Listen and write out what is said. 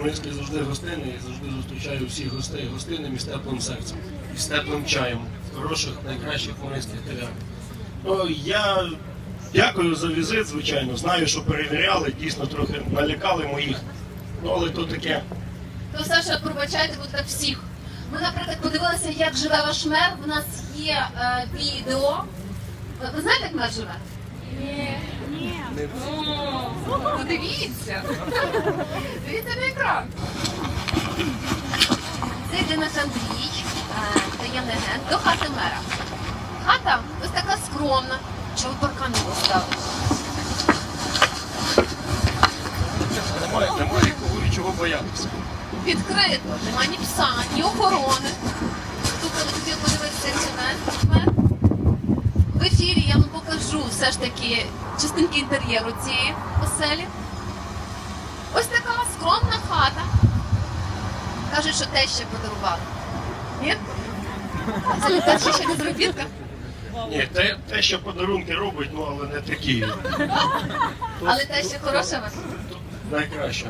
Хмельницький завжди гостинний і завжди зустрічаю всіх гостей гостинним і з теплим серцем, і з теплим чаєм, хороших, найкращих хмельницьких кав'ярень. Ну, я дякую за візит, звичайно. Знаю, що перевіряли, дійсно трохи налякали моїх. Ну, але то таке. То Саша, пробачайте, будь так всіх. Ми, наприклад, подивилися, як живе ваш мер. У нас є е, відео. Ви, знаєте, як мер живе? Ні. Ну, дивіться. Дивіться на екран. Це йде наш Андрій, е, таємний агент, до хати мера. Хата ось така скромна. Чого паркан не поставили? Немає, немає кого і чого боятися. Відкрито, нема ні пса, ні охорони. Стукали хотів подивитися як живе мер. В ефірі я вам покажу все ж таки частинки інтер'єру цієї оселі. Ось така скромна хата. Кажуть, що те ще подарували. Ні? Це не перша ще не зробітка. Ні, те, те, що подарунки робить, ну але не такі. Але те ще хороша вас. Найкраще.